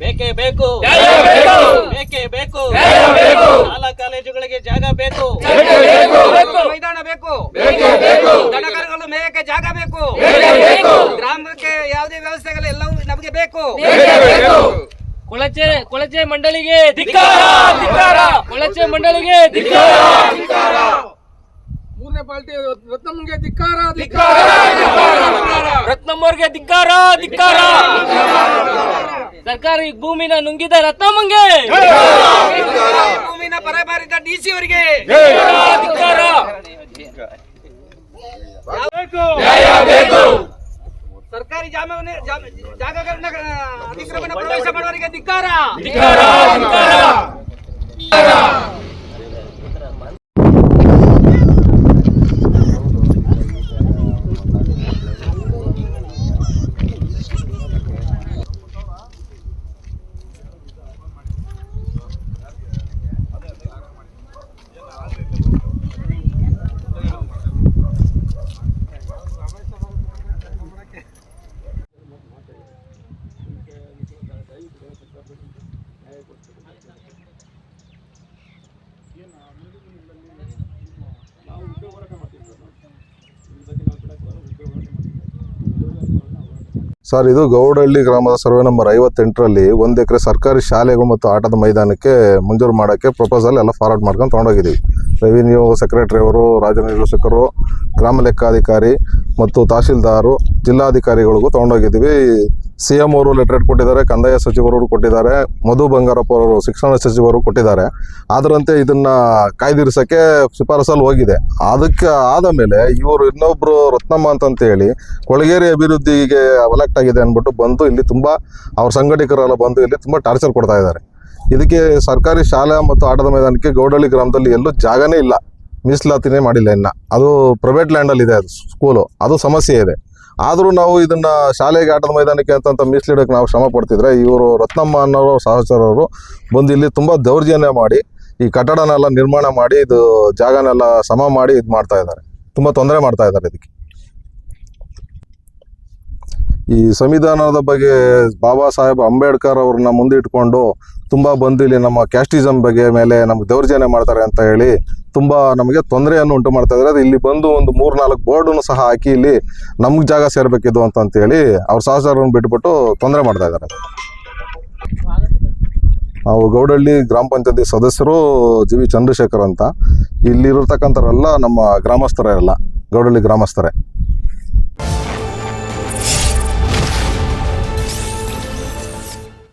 ಬೇಕೇ ಬೇಕು ಬೇಕು. ಬೇಕೇ ಬೇಕು ನ್ಯಾಯ ಬೇಕು. ಶಾಲಾ ಕಾಲೇಜುಗಳಿಗೆ ಜಾಗ ಬೇಕು ಮೈದಾನ ಬೇಕು ಬೇಕೇ ಬೇಕು. ದನಕರುಗಳು ಮೇಯಕ್ಕೆ ಜಾಗ ಬೇಕು ಬೇಕೇ ಬೇಕು. ಗ್ರಾಮಕ್ಕೆ ಯಾವುದೇ ವ್ಯವಸ್ಥೆಗಳು ಎಲ್ಲವೂ ನಮಗೆ ಬೇಕು ಬೇಕೇ ಬೇಕು. ಕೊಳಚೆ ಕೊಳಚೆ ಮಂಡಳಿಗೆ. ಕೊಳಚೆ ಮಂಡಳಿಗೆ. ಮೂರನೇ ಪಾರ್ಟಿ ರತ್ನಮ್ಮಗೆ ಧಿಕ್ಕಾರ ಧಿಕ್ಕಾರ, ಧಿಕ್ಕಾರ. ರತ್ನಮ್ಮವ್ರಿಗೆ ಧಿಕ್ಕಾರ ಧಿಕ್ಕಾರ ಸರ್ಕಾರಿ ಭೂಮಿನ ನುಂಗಿದ ರತ್ನಮ್ಮಂಗೆ ಭೂಮಿನ ಪರಬಾರಿದ ಡಿಸಿ ಅವರಿಗೆ ಸರ್ಕಾರಿ ಜಾಗಗಳನ್ನ ಅತಿಕ್ರಮಣ ಪ್ರವೇಶ ಮಾಡುವವರಿಗೆ ಧಿಕ್ಕಾರ! ಸರ್, ಇದು ಗೌಡಹಳ್ಳಿ ಗ್ರಾಮದ ಸರ್ವೆ ನಂಬರ್ ಐವತ್ತೆಂಟರಲ್ಲಿ ಒಂದು ಎಕರೆ ಸರ್ಕಾರಿ ಶಾಲೆಗೂ ಮತ್ತು ಆಟದ ಮೈದಾನಕ್ಕೆ ಮಂಜೂರು ಮಾಡೋಕ್ಕೆ ಪ್ರಪೋಸಲ್ ಎಲ್ಲ ಫಾರ್ವರ್ಡ್ ಮಾಡ್ಕೊಂಡು ತೊಗೊಂಡೋಗಿದ್ದೀವಿ. ರೆವಿನ್ಯೂ ಸೆಕ್ರೆಟರಿ ಅವರು ರಾಜನಿರ್ದೇಶಕರು ಗ್ರಾಮ ಲೆಕ್ಕಾಧಿಕಾರಿ ಮತ್ತು ತಹಶೀಲ್ದಾರು, ಜಿಲ್ಲಾಧಿಕಾರಿಗಳಿಗೂ ತೊಗೊಂಡೋಗಿದ್ದೀವಿ. ಸಿ ಎಂ ಅವರು ಲೆಟರ್ ಕೊಟ್ಟಿದ್ದಾರೆ, ಕಂದಾಯ ಸಚಿವರು ಕೊಟ್ಟಿದ್ದಾರೆ, ಮಧು ಬಂಗಾರಪ್ಪ ಅವರು ಶಿಕ್ಷಣ ಸಚಿವರು ಕೊಟ್ಟಿದ್ದಾರೆ. ಅದರಂತೆ ಇದನ್ನ ಕಾಯ್ದಿರಿಸೋಕ್ಕೆ ಶಿಫಾರಸಲ್ಲಿ ಹೋಗಿದೆ. ಅದಕ್ಕೆ ಆದ ಮೇಲೆ ಇವರು ಇನ್ನೊಬ್ರು ರತ್ನಮ್ಮ ಅಂತಂತ ಹೇಳಿ ಕೊಳಗೇರಿ ಅಭಿವೃದ್ಧಿಗೆ ಅಲೆಕ್ಟ್ ಆಗಿದೆ ಅಂದ್ಬಿಟ್ಟು ಬಂದು ಇಲ್ಲಿ ತುಂಬಾ ಅವ್ರ ಸಂಘಟಕರೆಲ್ಲ ಬಂದು ಇಲ್ಲಿ ತುಂಬಾ ಟಾರ್ಚರ್ ಕೊಡ್ತಾ ಇದ್ದಾರೆ. ಇದಕ್ಕೆ ಸರ್ಕಾರಿ ಶಾಲೆ ಮತ್ತು ಆಟದ ಮೈದಾನಕ್ಕೆ ಗೌಡಳ್ಳಿ ಗ್ರಾಮದಲ್ಲಿ ಎಲ್ಲೂ ಜಾಗನೇ ಇಲ್ಲ. ಮೀಸಲಾತಿನೇ ಮಾಡಿಲ್ಲ ಇನ್ನ. ಅದು ಪ್ರೈವೇಟ್ ಲ್ಯಾಂಡಲ್ಲಿ ಇದೆ, ಅದು ಸ್ಕೂಲು ಅದು ಸಮಸ್ಯೆ ಇದೆ. ಆದರೂ ನಾವು ಇದನ್ನ ಶಾಲೆಗೆ ಆಟದ ಮೈದಾನಕ್ಕೆ ಅಂತ ಮೀಸಲಿಡಕ್ಕೆ ನಾವು ಶ್ರಮ ಪಡ್ತಿದ್ರೆ ಇವರು ರತ್ನಮ್ಮ ಅನ್ನೋರು ಸಹಚರವರು ಬಂದು ಇಲ್ಲಿ ತುಂಬ ದೌರ್ಜನ್ಯ ಮಾಡಿ ಈ ಕಟ್ಟಡನೆಲ್ಲ ನಿರ್ಮಾಣ ಮಾಡಿ ಇದು ಜಾಗನೆಲ್ಲ ಸಮ ಮಾಡಿ ಇದು ಮಾಡ್ತಾ ಇದ್ದಾರೆ. ತುಂಬ ತೊಂದರೆ ಮಾಡ್ತಾ ಇದ್ದಾರೆ ಇದಕ್ಕೆ. ಈ ಸಂವಿಧಾನದ ಬಗ್ಗೆ ಬಾಬಾ ಸಾಹೇಬ್ ಅಂಬೇಡ್ಕರ್ ಅವ್ರನ್ನ ಮುಂದಿಟ್ಕೊಂಡು ತುಂಬ ಬಂದು ಇಲ್ಲಿ ನಮ್ಮ ಕ್ಯಾಸ್ಟಿಸಮ್ ಬಗ್ಗೆ ಮೇಲೆ ನಮ್ಗೆ ದೌರ್ಜನ್ಯ ಮಾಡ್ತಾರೆ ಅಂತ ಹೇಳಿ ತುಂಬ ನಮಗೆ ತೊಂದರೆಯನ್ನು ಉಂಟು ಮಾಡ್ತಾ ಇದ್ದಾರೆ. ಅದು ಇಲ್ಲಿ ಬಂದು ಒಂದು ಮೂರು ನಾಲ್ಕು ಬೋರ್ಡನ್ನು ಸಹ ಹಾಕಿ ಇಲ್ಲಿ ನಮ್ಗೆ ಜಾಗ ಸೇರಬೇಕಿದ್ದು ಅಂತ ಹೇಳಿ ಅವ್ರ ಸಹಚರನ್ನು ಬಿಟ್ಬಿಟ್ಟು ತೊಂದರೆ ಮಾಡ್ತಾ ಇದ್ದಾರೆ. ನಾವು ಗೌಡಹಳ್ಳಿ ಗ್ರಾಮ ಪಂಚಾಯತಿ ಸದಸ್ಯರು ಜಿ ವಿ ಚಂದ್ರಶೇಖರ್ ಅಂತ. ಇಲ್ಲಿರತಕ್ಕಂಥವರೆಲ್ಲ ನಮ್ಮ ಗ್ರಾಮಸ್ಥರೇ ಎಲ್ಲ ಗೌಡಹಳ್ಳಿ ಗ್ರಾಮಸ್ಥರೇ.